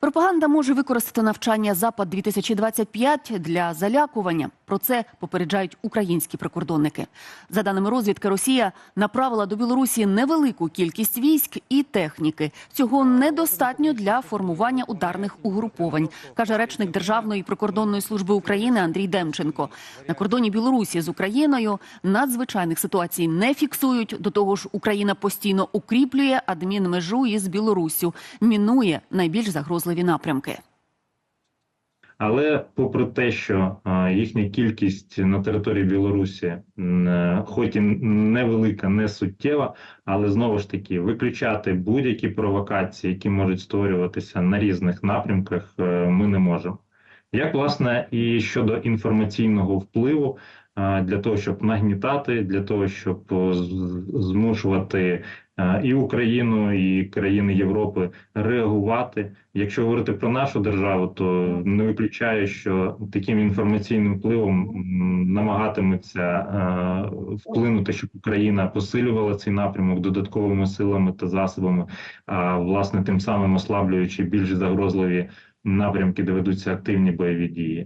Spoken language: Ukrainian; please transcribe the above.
Пропаганда може використати навчання Запад 2025 для залякування. Про це попереджають українські прикордонники. За даними розвідки, Росія направила до Білорусі невелику кількість військ і техніки. Цього недостатньо для формування ударних угруповань, каже речник Державної прикордонної служби України Андрій Демченко. На кордоні Білорусі з Україною надзвичайних ситуацій не фіксують. До того ж, Україна постійно укріплює адмінмежу із Білоруссю, мінує найбільш загрозливі напрямки. Але попри те, що їхня кількість на території Білорусі, е, хоч і невелика, не суттєва, але знову ж таки виключати будь-які провокації, які можуть створюватися на різних напрямках, е, ми не можемо. Як власне і щодо інформаційного впливу для того, щоб нагнітати, для того, щоб змушувати е, і Україну, і країни Європи реагувати. Якщо говорити про нашу державу, то не виключаю, що таким інформаційним впливом намагатиметься е, вплинути, щоб Україна посилювала цей напрямок додатковими силами та засобами, а власне тим самим ослаблюючи більш загрозливі напрямки, де ведуться активні бойові дії.